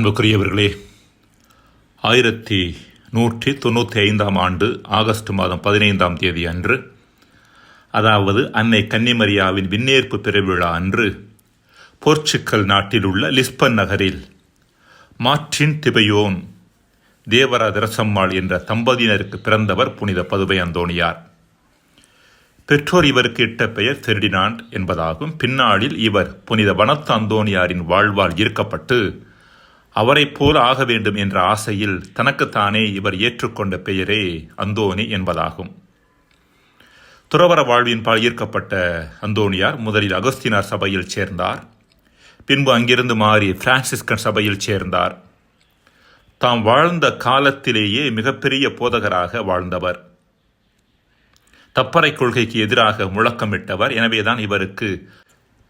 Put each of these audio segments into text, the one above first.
அன்புக்குரியவர்களே ஆயிரத்தி நூற்றி தொண்ணூற்றி ஐந்தாம் ஆண்டு ஆகஸ்ட் மாதம் பதினைந்தாம் தேதி அன்று அதாவது அன்னை கன்னிமரியாவின் விண்ணேற்பு பெருவிழா அன்று போர்ச்சுக்கல் நாட்டில் உள்ள லிஸ்பன் நகரில் மார்டின் திபையோன் தேவராதரசம்மாள் என்ற தம்பதியினருக்கு பிறந்தவர் புனித பதுவை அந்தோணியார். பெற்றோர் இவருக்கு இட்ட பெயர் ஃபெர்டினாண்ட் என்பதாகும். பின்னாளில் இவர் புனித வனத்து அந்தோணியாரின் வாழ்வால் ஈர்க்கப்பட்டு அவரைப் போல ஆக வேண்டும் என்ற ஆசையில் தனக்குத்தானே இவர் ஏற்றுக்கொண்ட பெயரே அந்தோணி என்பதாகும். துறவர வாழ்வின் பால் ஈர்க்கப்பட்ட அந்தோணியார் முதலில் அகஸ்தினார் சபையில் சேர்ந்தார். பின்பு அங்கிருந்து மாறி பிரான்சிஸ்கன் சபையில் சேர்ந்தார். தாம் வாழ்ந்த காலத்திலேயே மிகப்பெரிய போதகராக வாழ்ந்தவர். தப்பறை கொள்கைக்கு எதிராக முழக்கமிட்டவர். எனவேதான் இவருக்கு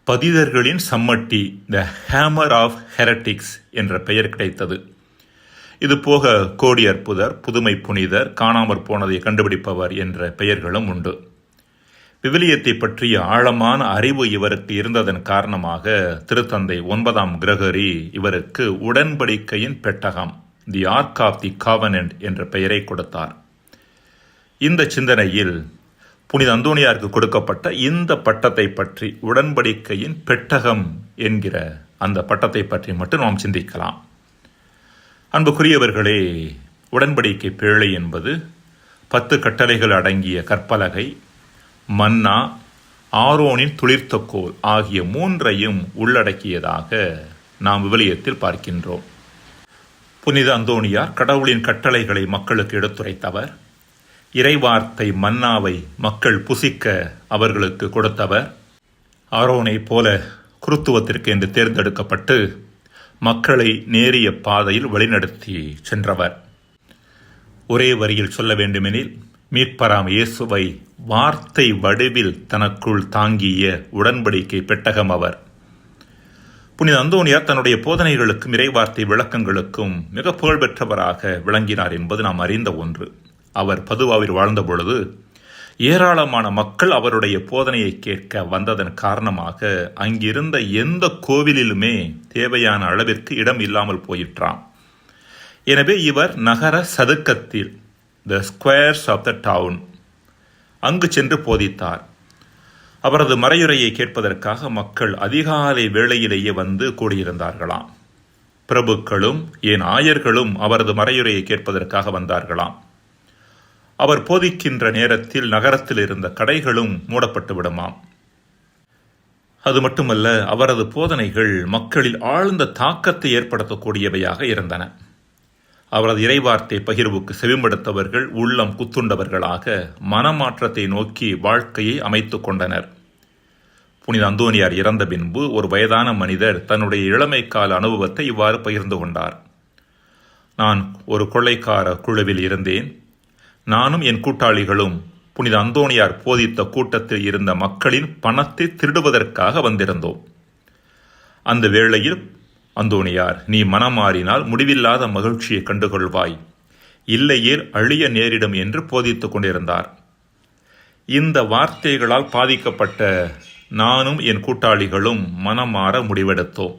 பதிதர்களின் சம்மட்டி த ஹேமர் ஆஃப் ஹெரட்டிக்ஸ் என்ற பெயர் கிடைத்தது. இது போக கோடி அற்புதர் புதுமை புனிதர் காணாமற் போனதை கண்டுபிடிப்பவர் என்ற பெயர்களும் உண்டு. விவிலியத்தை பற்றிய ஆழமான அறிவு இவருக்கு இருந்ததன் காரணமாக திருத்தந்தை ஒன்பதாம் கிரகரி இவருக்கு உடன்படிக்கையின் பெட்டகம் the ark of the covenant என்ற பெயரை கொடுத்தார். இந்த சிந்தனையில் புனித அந்தோனியாருக்கு கொடுக்கப்பட்ட இந்த பட்டத்தை பற்றி உடன்படிக்கையின் பெட்டகம் என்கிற அந்த பட்டத்தை பற்றி மட்டும் நாம் சிந்திக்கலாம். அன்புக்குரியவர்களே உடன்படிக்கை பேழை என்பது பத்து கட்டளைகள் அடங்கிய கற்பலகை மன்னா ஆரோனின் துளிர்த்தக்கோல் ஆகிய மூன்றையும் உள்ளடக்கியதாக நாம் விவிலியத்தில் பார்க்கின்றோம். புனித அந்தோணியார் கடவுளின் கட்டளைகளை மக்களுக்கு எடுத்துரைத்தவர் இறைவார்த்தை மன்னாவை மக்கள் புசிக்க அவர்களுக்கு கொடுத்தவர். ஆரோனை போல குருத்துவத்திற்கு என்று தேர்ந்தெடுக்கப்பட்டு மக்களை நேரிய பாதையில் வழிநடத்தி சென்றவர். ஒரே வரியில் சொல்ல வேண்டுமெனில் மீட்பராம் இயேசுவை வார்த்தை வடிவில் தனக்குள் தாங்கிய உடன்படிக்கை பெட்டகம் அவர். புனித அந்தோனியார் தன்னுடைய போதனைகளுக்கும் இறைவார்த்தை விளக்கங்களுக்கும் மிக புகழ்பெற்றவராக விளங்கினார் என்பது நாம் அறிந்த ஒன்று. அவர் பதுவாவில் வாழ்ந்த பொழுது ஏராளமான மக்கள் அவருடைய போதனையை கேட்க வந்ததன் காரணமாக அங்கிருந்த எந்த கோவிலிலுமே தேவையான அளவிற்கு இடம் இல்லாமல் போயிற்றாம் எனவே இவர் நகர சதுக்கத்தில் the squares of the town அங்கு சென்று போதித்தார். அவரது மறையுரையை கேட்பதற்காக மக்கள் அதிகாலை வேளையிலேயே வந்து கூடியிருந்தார்களாம். பிரபுக்களும் ஏன் ஆயர்களும் அவரது மறையுரையை கேட்பதற்காக வந்தார்களாம். அவர் போதிக்கின்ற நேரத்தில் நகரத்தில் இருந்த கடைகளும் மூடப்பட்டு விடுமாம். அது மட்டுமல்ல அவரது போதனைகள் மக்களில் ஆழ்ந்த தாக்கத்தை ஏற்படுத்தக்கூடியவையாக இருந்தன. அவரது இறைவார்த்தை பகிர்வுக்கு செவிமடுத்தவர்கள் உள்ளம் குத்துண்டவர்களாக மனமாற்றத்தை நோக்கி வாழ்க்கையை அமைத்து கொண்டனர். புனித அந்தோனியார் இறந்த பின்பு ஒரு வயதான மனிதர் தன்னுடைய இளமை கால அனுபவத்தை இவ்வாறு பகிர்ந்து கொண்டார். நான் ஒரு கொள்ளைக்கார குழுவில் இருந்தேன். நானும் என் கூட்டாளிகளும் புனித அந்தோணியார் போதித்த கூட்டத்தில் இருந்த மக்களின் பணத்தை திருடுவதற்காக வந்திருந்தோம். அந்த வேளையில் அந்தோணியார் நீ மனமாறினால் முடிவில்லாத மகிழ்ச்சியை கண்டுகொள்வாய். இல்லையேல் அழிய நேரிடும் என்று போதித்துக் கொண்டிருந்தார். இந்த வார்த்தைகளால் பாதிக்கப்பட்ட நானும் என் கூட்டாளிகளும் மனமாற முடிவெடுத்தோம்.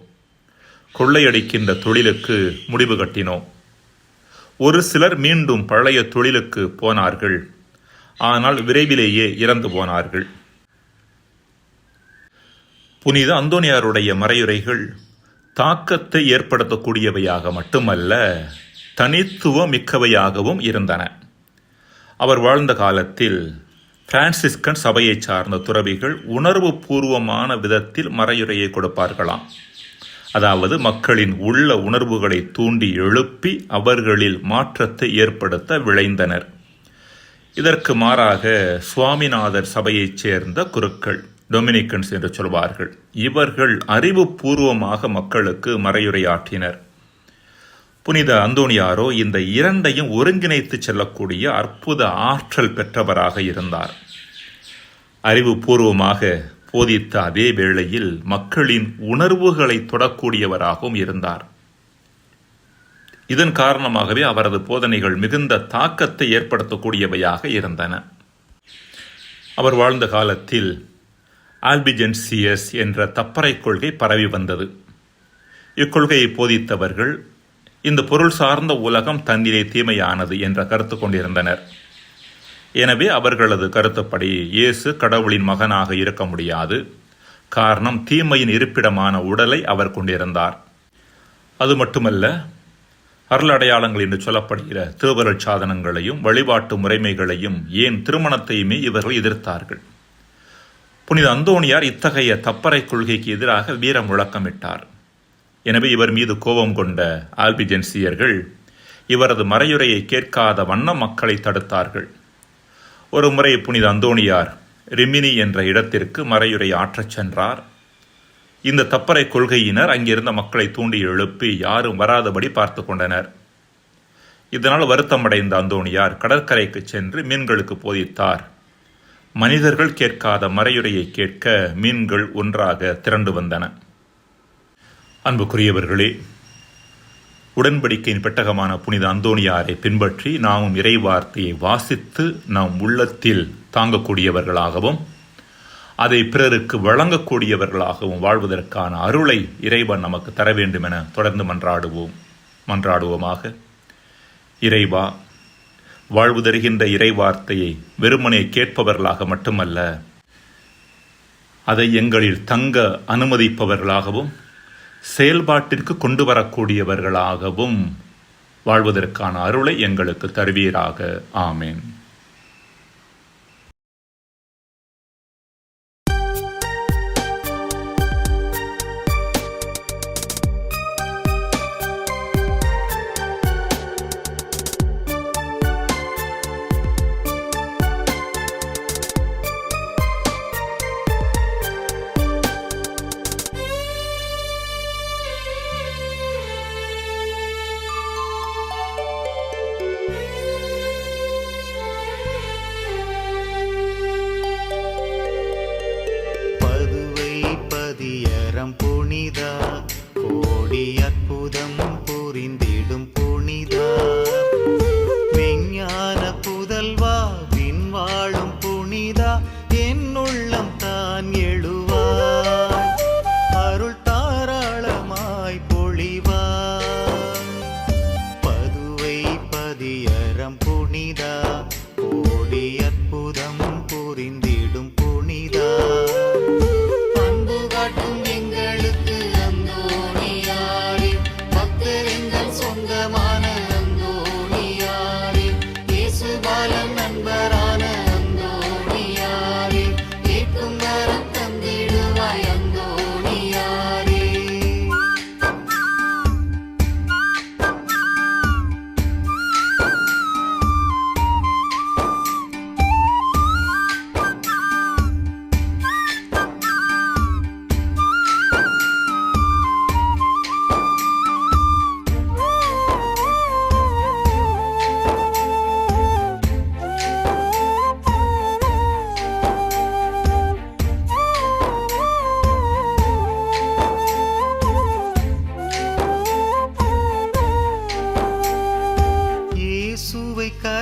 கொள்ளையடிக்கின்ற தொழிலுக்கு முடிவு கட்டினோம். ஒரு சிலர் மீண்டும் பழைய தொழிலுக்கு போனார்கள். ஆனால் விரைவிலேயே இறந்து போனார்கள். புனித அந்தோனியாருடைய மறையுரைகள் தாக்கத்தை ஏற்படுத்தக்கூடியவையாக மட்டுமல்ல தனித்துவம் மிக்கவையாகவும் இருந்தன. அவர் வாழ்ந்த காலத்தில் பிரான்சிஸ்கன் சபையை சார்ந்த துறவிகள் உணர்வு பூர்வமான விதத்தில் மறையுரையை கொடுப்பார்களாம். அதாவது மக்களின் உள்ள உணர்வுகளை தூண்டி எழுப்பி அவர்களில் மாற்றத்தை ஏற்படுத்த விளைந்தனர் இதற்கு மாறாக சுவாமிநாதர் சபையைச் சேர்ந்த குருக்கள் டொமினிக்கன்ஸ் என்று சொல்வார்கள் இவர்கள் அறிவுபூர்வமாக மக்களுக்கு மறையுரையாற்றினர். புனித அந்தோணியாரோ இந்த இரண்டையும் ஒருங்கிணைத்து செல்லக்கூடிய அற்புத ஆற்றல் பெற்றவராக இருந்தார். அறிவுபூர்வமாக போதித்த அதே வேளையில் மக்களின் உணர்வுகளை தொடக்கூடியவராகவும் இருந்தார். இதன் காரணமாகவே அவரது போதனைகள் மிகுந்த தாக்கத்தை ஏற்படுத்தக்கூடியவையாக இருந்தன. அவர் வாழ்ந்த காலத்தில் ஆல்பிஜென்சியஸ் என்ற தப்பறை கொள்கை பரவி வந்தது. இக்கொள்கையை போதித்தவர்கள் இந்த பொருள் சார்ந்த உலகம் தன்னிலே தீமையானது என்ற கருத்து கொண்டிருந்தனர். எனவே அவர்களது கருத்துப்படி இயேசு கடவுளின் மகனாக இருக்க முடியாது. காரணம் தீமையின் இருப்பிடமான உடலை அவர் கொண்டிருந்தார். அது மட்டுமல்ல அருளடையாளங்கள் என்று சொல்லப்படுகிற திருவருள் சாதனங்களையும் வழிபாட்டு முறைமைகளையும் ஏன் திருமணத்தையுமே இவர்கள் எதிர்த்தார்கள். புனித அந்தோணியார் இத்தகைய தப்பறை கொள்கைக்கு எதிராக வீரம் முழக்கமிட்டார் எனவே இவர் மீது கோபம் கொண்ட ஆல்பிஜென்சியர்கள் இவரது மறையுரையை கேட்காத வண்ண மக்களை தடுத்தார்கள். ஒரு முறை புனித அந்தோணியார் ரிமினி என்ற இடத்திற்கு மறையுரை ஆற்றச் சென்றார். இந்த தப்பறை கொள்கையினர் அங்கிருந்த மக்களை தூண்டி எழுப்பி யாரும் வராதபடி பார்த்து கொண்டனர். இதனால் வருத்தமடைந்த அந்தோணியார் கடற்கரைக்கு சென்று மீன்களுக்கு போதித்தார். மனிதர்கள் கேட்காத மறையுரையை கேட்க மீன்கள் ஒன்றாக திரண்டு வந்தன. அன்புக்குரியவர்களே உடன்படிக்கையின் பெட்டகமான புனித அந்தோணியாரை பின்பற்றி நாமும் இறைவார்த்தையை வாசித்து நம் உள்ளத்தில் தாங்கக்கூடியவர்களாகவும் அதை பிறருக்கு வழங்கக்கூடியவர்களாகவும் வாழ்வதற்கான அருளை இறைவன் நமக்கு தர வேண்டும் என தொடர்ந்து மன்றாடுவோம். மன்றாடுவோமாக. இறைவா வாழ்வு தருகின்ற இறைவார்த்தையை வெறுமனே கேட்பவர்களாக மட்டுமல்ல அதை எங்களில் தங்க அனுமதிப்பவர்களாகவும் செயல்பாட்டிற்கு கொண்டு வரக்கூடியவர்களாகவும் வாழ்வதற்கான அருளை எங்களுக்கு தருவீராக. ஆமேன்.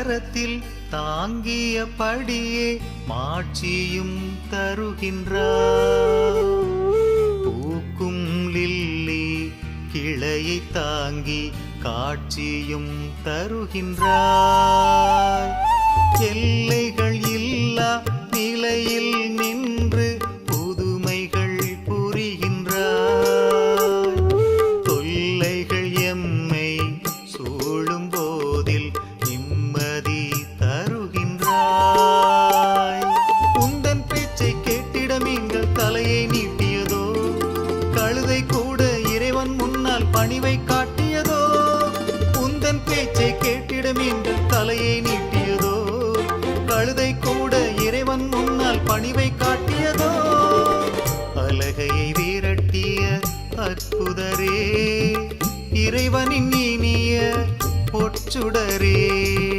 கரத்தில் தாங்கியபடியே மாட்சியும் தருகின்றார். பூக்கும் லில்லி கிளையை தாங்கி காட்சியும் தருகின்றார். எல்லைகள் இல்லா நிலையில் நின்று இறைவனின் இனிய பொற்சுடரே.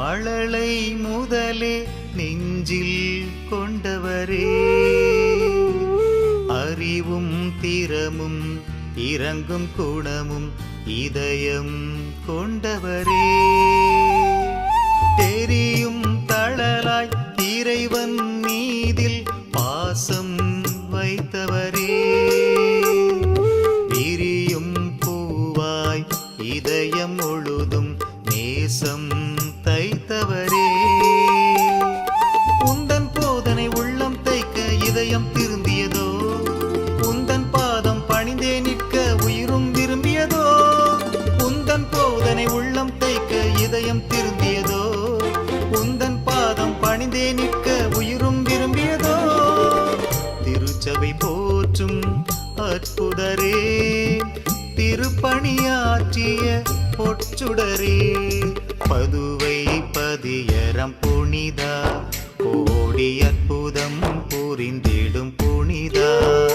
மழலை முதலே நெஞ்சில் கொண்டவரே. அறிவும் திறமும் இறங்கும் குணமும் இதயம் கொண்டவரே. தெரியும் பணியாற்றிய பொற்சுடரே பதுவை பதியரம் புனிதா. கோடி அற்புதம் புரிந்திடும் புனிதா.